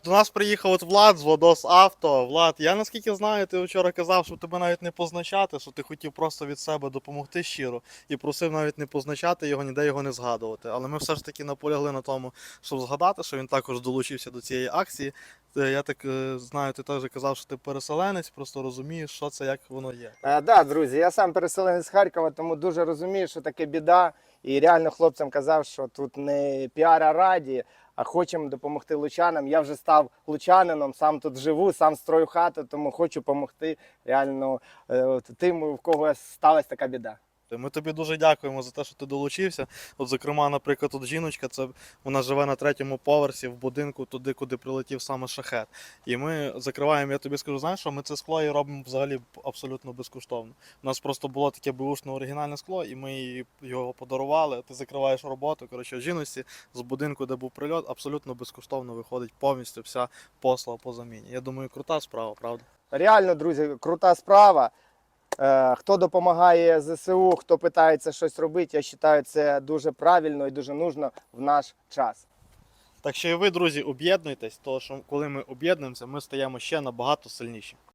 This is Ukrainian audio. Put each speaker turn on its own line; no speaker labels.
До нас приїхав от Влад з Водос Авто. Влад, я наскільки знаю, ти вчора казав, що тебе навіть не позначати, що ти хотів просто від себе допомогти щиро і просив навіть не позначати його, ніде його не згадувати. Але ми все ж таки наполягли на тому, щоб згадати, що він також долучився до цієї акції. Е, Я так е, знаю, ти теж казав, що ти переселенець, просто розумієш, що це, як воно є.
Так, да, друзі, я сам переселенець з Харкова, тому дуже розумію, що таке біда. І реально хлопцям казав, що тут не піара раді, а хочемо допомогти лучанам. Я вже став лучанином, сам тут живу, сам строю хату, тому хочу допомогти реально е, тим, у кого сталася така біда.
Ми тобі дуже дякуємо за те, що ти долучився. От, зокрема, наприклад, тут жіночка, це вона живе на третьому поверсі в будинку, туди, куди прилетів саме шахет. І ми закриваємо, я тобі скажу, знаєш, що ми це скло і робимо взагалі абсолютно безкоштовно. У нас просто було таке бушне оригінальне скло, і ми його подарували. Ти закриваєш роботу. Коротше, жіночці з будинку, де був прильот, абсолютно безкоштовно виходить повністю вся послуга по заміні. Я думаю, крута справа, правда?
Реально, друзі, крута справа. Е, Хто допомагає ЗСУ, хто питається щось робити, я вважаю, це дуже правильно і дуже нужно в наш час.
Так що і ви, друзі, об'єднуйтесь, тому що коли ми об'єднуємося, ми стаємо ще набагато сильніші.